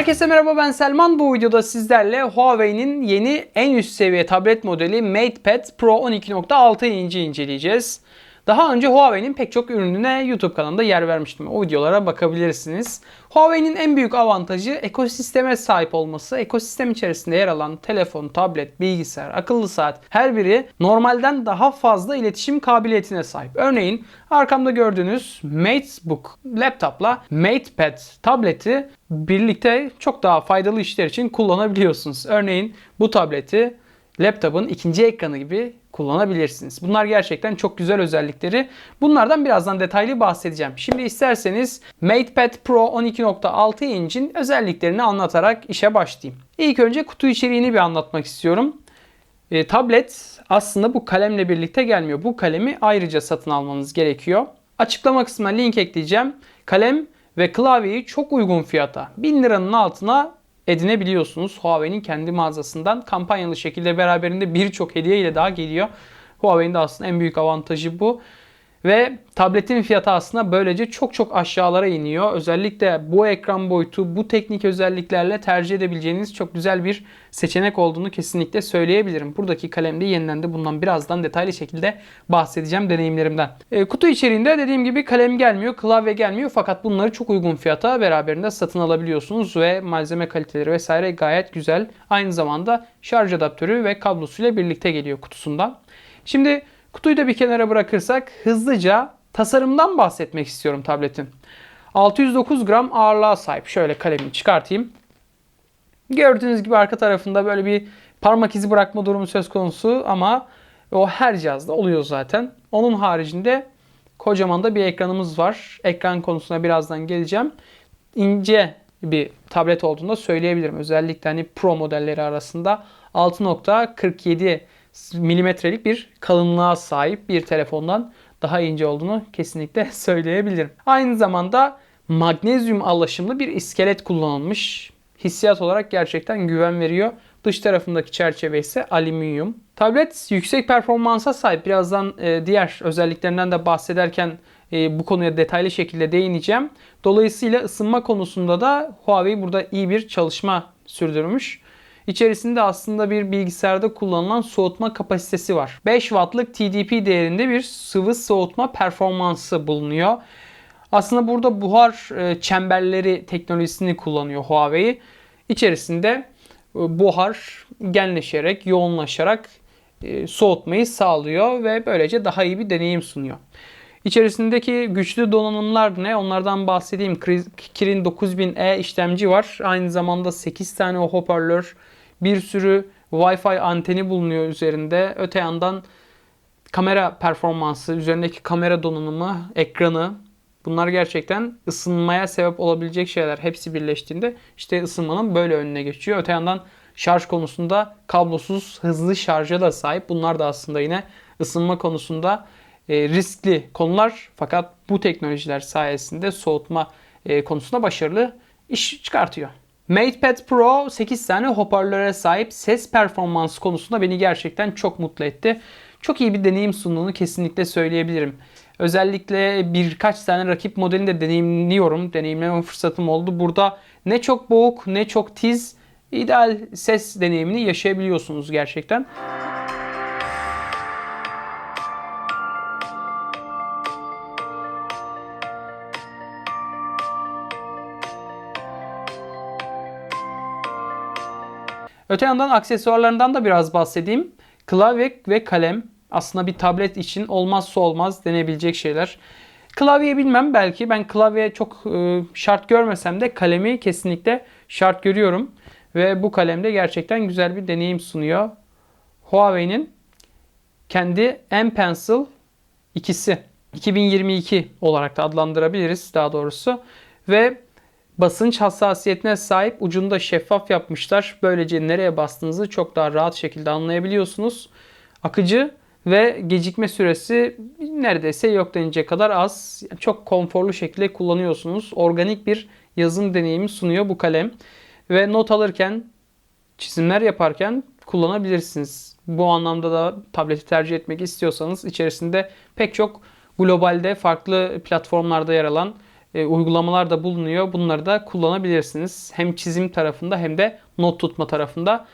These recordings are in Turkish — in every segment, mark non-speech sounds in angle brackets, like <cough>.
Herkese merhaba ben Selman. Bu videoda sizlerle Huawei'nin yeni en üst seviye tablet modeli MatePad Pro 12.6 inci inceleyeceğiz. Daha önce Huawei'nin pek çok ürününe YouTube kanalında yer vermiştim. O videolara bakabilirsiniz. Huawei'nin en büyük avantajı ekosisteme sahip olması. Ekosistem içerisinde yer alan telefon, tablet, bilgisayar, akıllı saat her biri normalden daha fazla iletişim kabiliyetine sahip. Örneğin arkamda gördüğünüz MateBook laptopla MatePad tableti birlikte çok daha faydalı işler için kullanabiliyorsunuz. Örneğin bu tableti laptopun ikinci ekranı gibi kullanabilirsiniz. Bunlar gerçekten çok güzel özellikleri. Bunlardan birazdan detaylı bahsedeceğim. Şimdi isterseniz MatePad Pro 12.6 incin özelliklerini anlatarak işe başlayayım. İlk önce kutu içeriğini bir anlatmak istiyorum. E, tablet aslında bu kalemle birlikte gelmiyor. Bu kalemi ayrıca satın almanız gerekiyor. Açıklama kısmına link ekleyeceğim. Kalem ve klavyeyi çok uygun fiyata 1000 liranın altına edinebiliyorsunuz. Huawei'nin kendi mağazasından kampanyalı şekilde beraberinde birçok hediye ile daha geliyor. Huawei'nin de aslında en büyük avantajı bu. Ve tabletin fiyatı aslında böylece çok çok aşağılara iniyor. Özellikle bu ekran boyutu, bu teknik özelliklerle tercih edebileceğiniz çok güzel bir seçenek olduğunu kesinlikle söyleyebilirim. Buradaki kalemde yeniden de bundan birazdan detaylı şekilde bahsedeceğim deneyimlerimden. E, kutu içeriğinde dediğim gibi kalem gelmiyor, klavye gelmiyor fakat bunları çok uygun fiyata beraberinde satın alabiliyorsunuz ve malzeme kaliteleri vesaire gayet güzel. Aynı zamanda şarj adaptörü ve kablosuyla birlikte geliyor kutusundan. Şimdi Kutuyu da bir kenara bırakırsak hızlıca tasarımdan bahsetmek istiyorum tabletin. 609 gram ağırlığa sahip. Şöyle kalemini çıkartayım. Gördüğünüz gibi arka tarafında böyle bir parmak izi bırakma durumu söz konusu ama o her cihazda oluyor zaten. Onun haricinde kocaman da bir ekranımız var. Ekran konusuna birazdan geleceğim. İnce bir tablet olduğunu da söyleyebilirim. Özellikle hani Pro modelleri arasında 6.47 milimetrelik bir kalınlığa sahip bir telefondan daha ince olduğunu kesinlikle <laughs> söyleyebilirim. Aynı zamanda magnezyum alaşımlı bir iskelet kullanılmış. Hissiyat olarak gerçekten güven veriyor. Dış tarafındaki çerçeve ise alüminyum. Tablet yüksek performansa sahip. Birazdan e, diğer özelliklerinden de bahsederken e, bu konuya detaylı şekilde değineceğim. Dolayısıyla ısınma konusunda da Huawei burada iyi bir çalışma sürdürmüş. İçerisinde aslında bir bilgisayarda kullanılan soğutma kapasitesi var. 5 wattlık TDP değerinde bir sıvı soğutma performansı bulunuyor. Aslında burada buhar e, çemberleri teknolojisini kullanıyor Huawei. İçerisinde e, buhar genleşerek, yoğunlaşarak e, soğutmayı sağlıyor ve böylece daha iyi bir deneyim sunuyor. İçerisindeki güçlü donanımlar ne? Onlardan bahsedeyim. Kirin 9000E işlemci var. Aynı zamanda 8 tane hoparlör, bir sürü Wi-Fi anteni bulunuyor üzerinde. Öte yandan kamera performansı, üzerindeki kamera donanımı, ekranı bunlar gerçekten ısınmaya sebep olabilecek şeyler. Hepsi birleştiğinde işte ısınmanın böyle önüne geçiyor. Öte yandan şarj konusunda kablosuz hızlı şarja da sahip. Bunlar da aslında yine ısınma konusunda e, riskli konular fakat bu teknolojiler sayesinde soğutma e, konusunda başarılı iş çıkartıyor. MatePad Pro 8 tane hoparlöre sahip ses performansı konusunda beni gerçekten çok mutlu etti. Çok iyi bir deneyim sunduğunu kesinlikle söyleyebilirim. Özellikle birkaç tane rakip modelini de deneyimliyorum. Deneyimleme fırsatım oldu. Burada ne çok boğuk ne çok tiz ideal ses deneyimini yaşayabiliyorsunuz gerçekten. Öte yandan aksesuarlarından da biraz bahsedeyim. Klavye ve kalem aslında bir tablet için olmazsa olmaz denebilecek şeyler. Klavye bilmem belki ben klavye çok e, şart görmesem de kalemi kesinlikle şart görüyorum. Ve bu kalemde gerçekten güzel bir deneyim sunuyor. Huawei'nin kendi M Pencil ikisi 2022 olarak da adlandırabiliriz daha doğrusu. Ve basınç hassasiyetine sahip ucunda şeffaf yapmışlar. Böylece nereye bastığınızı çok daha rahat şekilde anlayabiliyorsunuz. Akıcı ve gecikme süresi neredeyse yok denecek kadar az. Çok konforlu şekilde kullanıyorsunuz. Organik bir yazım deneyimi sunuyor bu kalem. Ve not alırken, çizimler yaparken kullanabilirsiniz. Bu anlamda da tableti tercih etmek istiyorsanız içerisinde pek çok globalde farklı platformlarda yer alan e, uygulamalar da bulunuyor. Bunları da kullanabilirsiniz. Hem çizim tarafında hem de not tutma tarafında.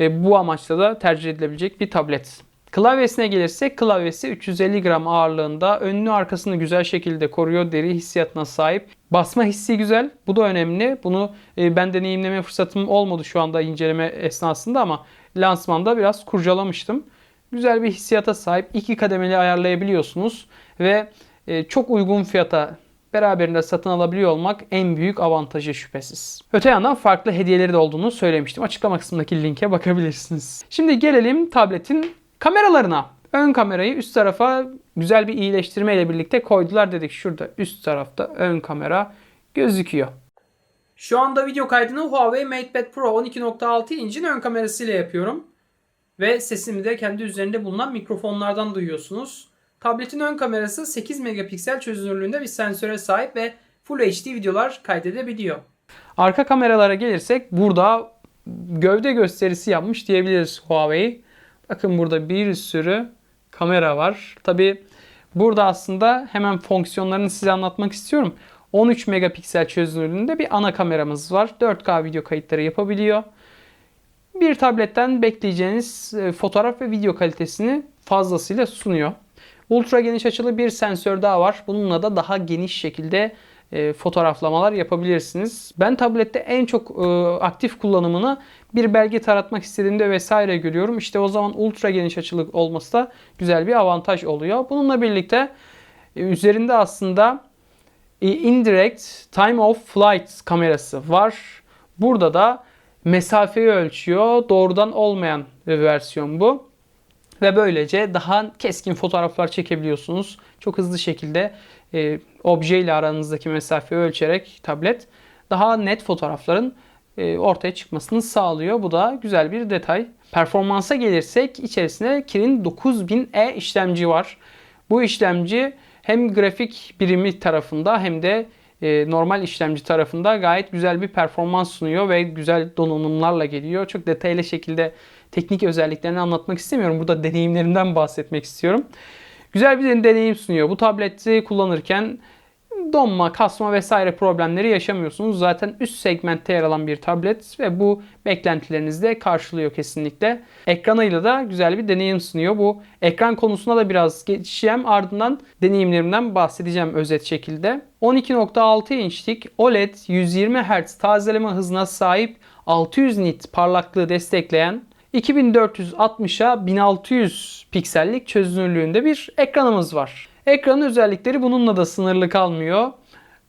E, bu amaçla da tercih edilebilecek bir tablet. Klavyesine gelirsek klavyesi 350 gram ağırlığında önünü arkasını güzel şekilde koruyor. Deri hissiyatına sahip. Basma hissi güzel. Bu da önemli. Bunu e, ben deneyimleme fırsatım olmadı şu anda inceleme esnasında ama lansmanda biraz kurcalamıştım. Güzel bir hissiyata sahip. iki kademeli ayarlayabiliyorsunuz ve e, çok uygun fiyata beraberinde satın alabiliyor olmak en büyük avantajı şüphesiz. Öte yandan farklı hediyeleri de olduğunu söylemiştim. Açıklama kısmındaki linke bakabilirsiniz. Şimdi gelelim tabletin kameralarına. Ön kamerayı üst tarafa güzel bir iyileştirme ile birlikte koydular dedik. Şurada üst tarafta ön kamera gözüküyor. Şu anda video kaydını Huawei MatePad Pro 12.6 incin ön kamerasıyla yapıyorum. Ve sesimi de kendi üzerinde bulunan mikrofonlardan duyuyorsunuz. Tabletin ön kamerası 8 megapiksel çözünürlüğünde bir sensöre sahip ve Full HD videolar kaydedebiliyor. Arka kameralara gelirsek burada gövde gösterisi yapmış diyebiliriz Huawei. Bakın burada bir sürü kamera var. Tabi burada aslında hemen fonksiyonlarını size anlatmak istiyorum. 13 megapiksel çözünürlüğünde bir ana kameramız var. 4K video kayıtları yapabiliyor. Bir tabletten bekleyeceğiniz e, fotoğraf ve video kalitesini fazlasıyla sunuyor. Ultra geniş açılı bir sensör daha var. Bununla da daha geniş şekilde e, fotoğraflamalar yapabilirsiniz. Ben tablette en çok e, aktif kullanımını bir belge taratmak istediğimde vesaire görüyorum. İşte o zaman ultra geniş açılı olması da güzel bir avantaj oluyor. Bununla birlikte e, üzerinde aslında e, indirect time of flight kamerası var. Burada da mesafeyi ölçüyor. Doğrudan olmayan versiyon bu. Ve böylece daha keskin fotoğraflar çekebiliyorsunuz. Çok hızlı şekilde e, obje ile aranızdaki mesafeyi ölçerek tablet daha net fotoğrafların e, ortaya çıkmasını sağlıyor. Bu da güzel bir detay. Performansa gelirsek içerisinde Kirin 9000E işlemci var. Bu işlemci hem grafik birimi tarafında hem de e, normal işlemci tarafında gayet güzel bir performans sunuyor ve güzel donanımlarla geliyor. Çok detaylı şekilde teknik özelliklerini anlatmak istemiyorum. Burada deneyimlerimden bahsetmek istiyorum. Güzel bir deneyim sunuyor. Bu tableti kullanırken donma, kasma vesaire problemleri yaşamıyorsunuz. Zaten üst segmentte yer alan bir tablet ve bu beklentilerinizi de karşılıyor kesinlikle. Ekranıyla da güzel bir deneyim sunuyor. Bu ekran konusuna da biraz geçeceğim. Ardından deneyimlerimden bahsedeceğim özet şekilde. 12.6 inçlik OLED 120 Hz tazeleme hızına sahip 600 nit parlaklığı destekleyen 2460'a 1600 piksellik çözünürlüğünde bir ekranımız var. Ekranın özellikleri bununla da sınırlı kalmıyor.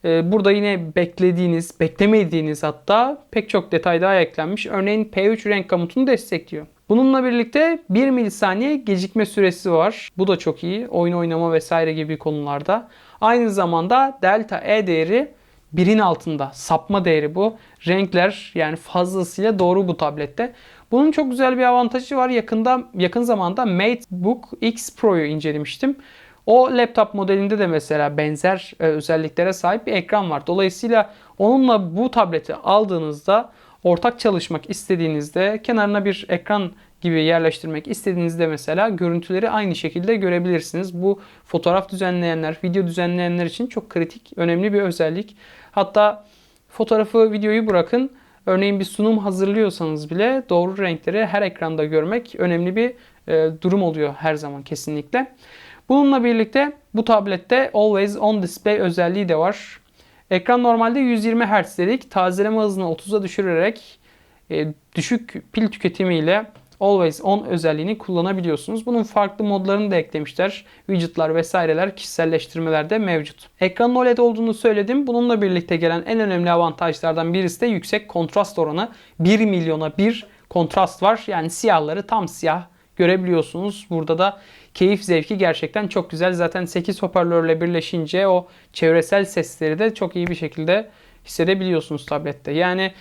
Ee, burada yine beklediğiniz, beklemediğiniz hatta pek çok detay daha eklenmiş. Örneğin P3 renk komutunu destekliyor. Bununla birlikte 1 milisaniye gecikme süresi var. Bu da çok iyi. Oyun oynama vesaire gibi konularda. Aynı zamanda delta E değeri birin altında. Sapma değeri bu. Renkler yani fazlasıyla doğru bu tablette. Bunun çok güzel bir avantajı var. Yakında yakın zamanda MateBook X Pro'yu incelemiştim. O laptop modelinde de mesela benzer e, özelliklere sahip bir ekran var. Dolayısıyla onunla bu tableti aldığınızda ortak çalışmak istediğinizde kenarına bir ekran gibi yerleştirmek istediğinizde mesela görüntüleri aynı şekilde görebilirsiniz. Bu fotoğraf düzenleyenler, video düzenleyenler için çok kritik, önemli bir özellik. Hatta fotoğrafı, videoyu bırakın. Örneğin bir sunum hazırlıyorsanız bile doğru renkleri her ekranda görmek önemli bir e, durum oluyor her zaman kesinlikle. Bununla birlikte bu tablette Always On Display özelliği de var. Ekran normalde 120 Hz dedik. Tazeleme hızını 30'a düşürerek e, düşük pil tüketimiyle Always On özelliğini kullanabiliyorsunuz. Bunun farklı modlarını da eklemişler. Widgetlar vesaireler kişiselleştirmeler de mevcut. Ekranın OLED olduğunu söyledim. Bununla birlikte gelen en önemli avantajlardan birisi de yüksek kontrast oranı. 1 milyona 1 kontrast var. Yani siyahları tam siyah görebiliyorsunuz. Burada da keyif zevki gerçekten çok güzel. Zaten 8 hoparlörle birleşince o çevresel sesleri de çok iyi bir şekilde hissedebiliyorsunuz tablette. Yani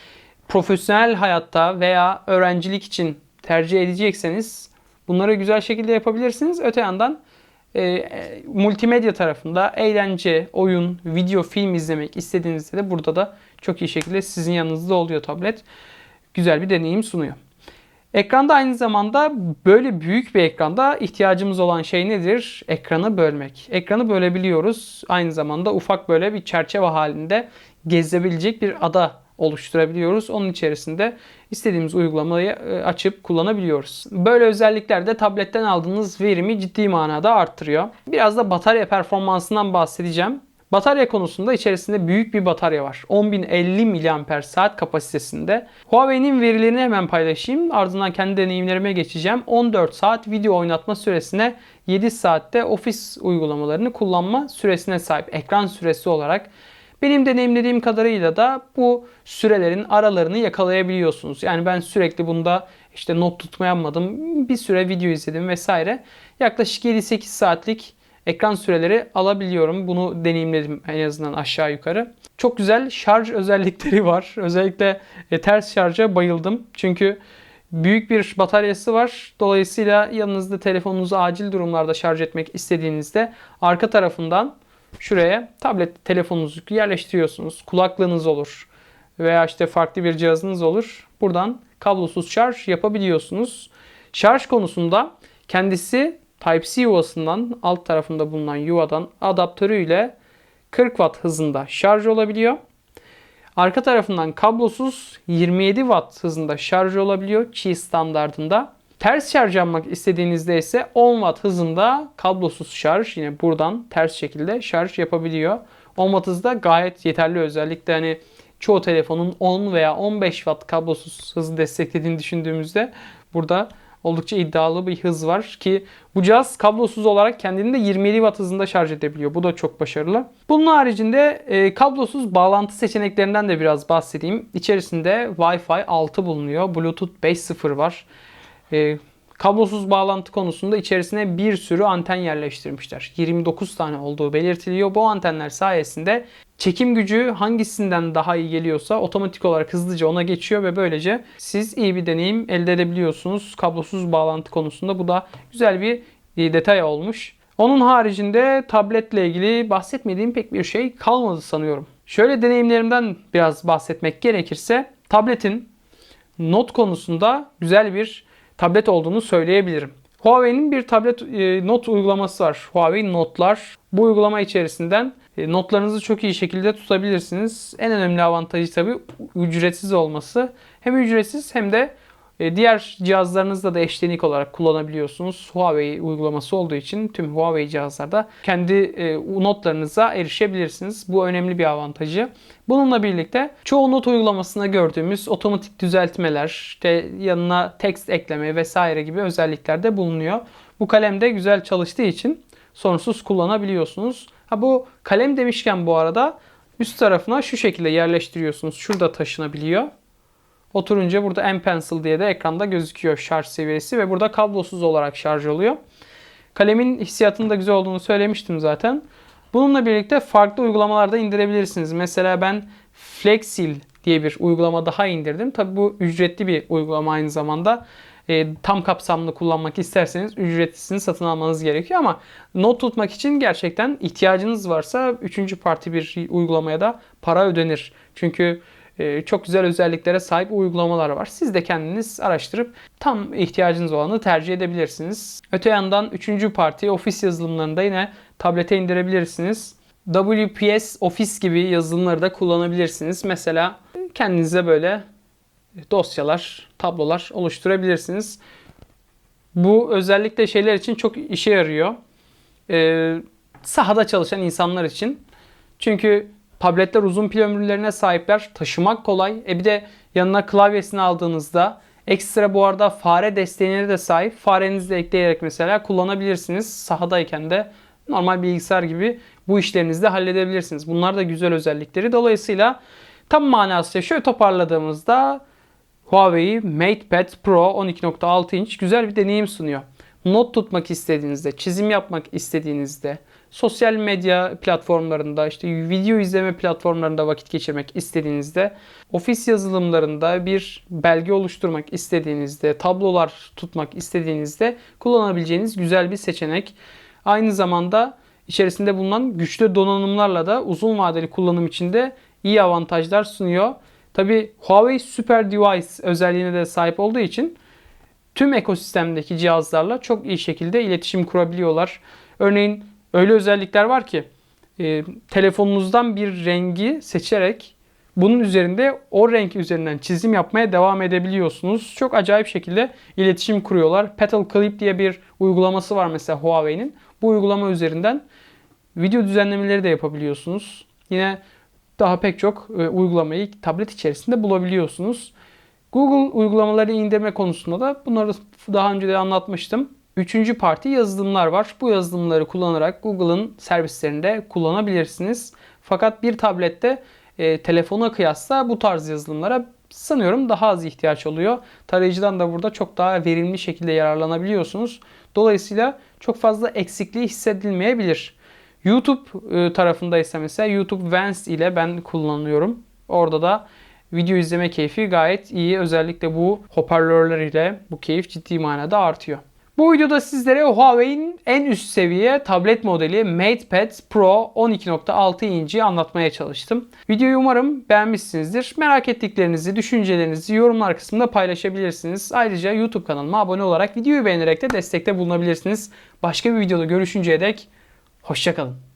profesyonel hayatta veya öğrencilik için tercih edecekseniz bunları güzel şekilde yapabilirsiniz. Öte yandan e, e, multimedya tarafında eğlence, oyun, video, film izlemek istediğinizde de burada da çok iyi şekilde sizin yanınızda oluyor tablet. Güzel bir deneyim sunuyor. Ekranda aynı zamanda böyle büyük bir ekranda ihtiyacımız olan şey nedir? Ekranı bölmek. Ekranı bölebiliyoruz. Aynı zamanda ufak böyle bir çerçeve halinde gezebilecek bir ada oluşturabiliyoruz. Onun içerisinde istediğimiz uygulamayı e, açıp kullanabiliyoruz. Böyle özellikler de tabletten aldığınız verimi ciddi manada arttırıyor. Biraz da batarya performansından bahsedeceğim. Batarya konusunda içerisinde büyük bir batarya var. 10.050 mAh kapasitesinde. Huawei'nin verilerini hemen paylaşayım. Ardından kendi deneyimlerime geçeceğim. 14 saat video oynatma süresine 7 saatte ofis uygulamalarını kullanma süresine sahip. Ekran süresi olarak. Benim deneyimlediğim kadarıyla da bu sürelerin aralarını yakalayabiliyorsunuz. Yani ben sürekli bunda işte not tutma yapmadım. Bir süre video izledim vesaire. Yaklaşık 7-8 saatlik ekran süreleri alabiliyorum. Bunu deneyimledim en azından aşağı yukarı. Çok güzel şarj özellikleri var. Özellikle e, ters şarja bayıldım. Çünkü büyük bir bataryası var. Dolayısıyla yanınızda telefonunuzu acil durumlarda şarj etmek istediğinizde arka tarafından şuraya tablet telefonunuzu yerleştiriyorsunuz. Kulaklığınız olur veya işte farklı bir cihazınız olur. Buradan kablosuz şarj yapabiliyorsunuz. Şarj konusunda kendisi Type-C yuvasından alt tarafında bulunan yuvadan adaptörüyle 40 Watt hızında şarj olabiliyor. Arka tarafından kablosuz 27 Watt hızında şarj olabiliyor Qi standartında. Ters şarj yapmak istediğinizde ise 10 Watt hızında kablosuz şarj yine buradan ters şekilde şarj yapabiliyor. 10 Watt hızda gayet yeterli özellikle hani çoğu telefonun 10 veya 15 Watt kablosuz hızı desteklediğini düşündüğümüzde burada oldukça iddialı bir hız var ki bu cihaz kablosuz olarak kendini de 27 Watt hızında şarj edebiliyor. Bu da çok başarılı. Bunun haricinde e, kablosuz bağlantı seçeneklerinden de biraz bahsedeyim. İçerisinde Wi-Fi 6 bulunuyor. Bluetooth 5.0 var. E, kablosuz bağlantı konusunda içerisine bir sürü anten yerleştirmişler. 29 tane olduğu belirtiliyor. Bu antenler sayesinde çekim gücü hangisinden daha iyi geliyorsa otomatik olarak hızlıca ona geçiyor ve böylece siz iyi bir deneyim elde edebiliyorsunuz kablosuz bağlantı konusunda. Bu da güzel bir detay olmuş. Onun haricinde tabletle ilgili bahsetmediğim pek bir şey kalmadı sanıyorum. Şöyle deneyimlerimden biraz bahsetmek gerekirse tabletin not konusunda güzel bir tablet olduğunu söyleyebilirim. Huawei'nin bir tablet e, not uygulaması var. Huawei Notlar. Bu uygulama içerisinden e, notlarınızı çok iyi şekilde tutabilirsiniz. En önemli avantajı tabii ücretsiz olması. Hem ücretsiz hem de diğer cihazlarınızda da eşlenik olarak kullanabiliyorsunuz. Huawei uygulaması olduğu için tüm Huawei cihazlarda kendi e, notlarınıza erişebilirsiniz. Bu önemli bir avantajı. Bununla birlikte çoğu not uygulamasında gördüğümüz otomatik düzeltmeler, işte yanına text ekleme vesaire gibi özellikler de bulunuyor. Bu kalem de güzel çalıştığı için sorunsuz kullanabiliyorsunuz. Ha bu kalem demişken bu arada üst tarafına şu şekilde yerleştiriyorsunuz. Şurada taşınabiliyor. Oturunca burada M Pencil diye de ekranda gözüküyor şarj seviyesi ve burada kablosuz olarak şarj oluyor. Kalemin hissiyatının da güzel olduğunu söylemiştim zaten. Bununla birlikte farklı uygulamalarda indirebilirsiniz. Mesela ben Flexil diye bir uygulama daha indirdim. Tabi bu ücretli bir uygulama aynı zamanda. E, tam kapsamlı kullanmak isterseniz ücretlisini satın almanız gerekiyor ama not tutmak için gerçekten ihtiyacınız varsa üçüncü parti bir uygulamaya da para ödenir. Çünkü çok güzel özelliklere sahip uygulamalar var. Siz de kendiniz araştırıp tam ihtiyacınız olanı tercih edebilirsiniz. Öte yandan üçüncü parti ofis yazılımlarında yine tablete indirebilirsiniz. WPS Office gibi yazılımları da kullanabilirsiniz. Mesela kendinize böyle dosyalar, tablolar oluşturabilirsiniz. Bu özellikle şeyler için çok işe yarıyor. Ee, sahada çalışan insanlar için. Çünkü tabletler uzun pil ömürlerine sahipler. Taşımak kolay. E bir de yanına klavyesini aldığınızda ekstra bu arada fare desteğine de sahip. Farenizi de ekleyerek mesela kullanabilirsiniz. Sahadayken de normal bilgisayar gibi bu işlerinizi de halledebilirsiniz. Bunlar da güzel özellikleri. Dolayısıyla tam manasıyla şöyle toparladığımızda Huawei MatePad Pro 12.6 inç güzel bir deneyim sunuyor. Not tutmak istediğinizde, çizim yapmak istediğinizde, sosyal medya platformlarında, işte video izleme platformlarında vakit geçirmek istediğinizde, ofis yazılımlarında bir belge oluşturmak istediğinizde, tablolar tutmak istediğinizde kullanabileceğiniz güzel bir seçenek. Aynı zamanda içerisinde bulunan güçlü donanımlarla da uzun vadeli kullanım için de iyi avantajlar sunuyor. Tabi Huawei Super Device özelliğine de sahip olduğu için tüm ekosistemdeki cihazlarla çok iyi şekilde iletişim kurabiliyorlar. Örneğin öyle özellikler var ki e, telefonunuzdan bir rengi seçerek bunun üzerinde o renk üzerinden çizim yapmaya devam edebiliyorsunuz. Çok acayip şekilde iletişim kuruyorlar. Petal Clip diye bir uygulaması var mesela Huawei'nin. Bu uygulama üzerinden video düzenlemeleri de yapabiliyorsunuz. Yine daha pek çok e, uygulamayı tablet içerisinde bulabiliyorsunuz. Google uygulamaları indirme konusunda da bunları daha önce de anlatmıştım. Üçüncü parti yazılımlar var. Bu yazılımları kullanarak Google'ın servislerinde kullanabilirsiniz. Fakat bir tablette e, telefona kıyasla bu tarz yazılımlara sanıyorum daha az ihtiyaç oluyor. Tarayıcıdan da burada çok daha verimli şekilde yararlanabiliyorsunuz. Dolayısıyla çok fazla eksikliği hissedilmeyebilir. YouTube e, tarafında ise mesela YouTube Vans ile ben kullanıyorum. Orada da video izleme keyfi gayet iyi. Özellikle bu hoparlörler ile bu keyif ciddi manada artıyor. Bu videoda sizlere Huawei'in en üst seviye tablet modeli MatePad Pro 12.6 inci anlatmaya çalıştım. Videoyu umarım beğenmişsinizdir. Merak ettiklerinizi, düşüncelerinizi yorumlar kısmında paylaşabilirsiniz. Ayrıca YouTube kanalıma abone olarak videoyu beğenerek de destekte bulunabilirsiniz. Başka bir videoda görüşünceye dek hoşçakalın.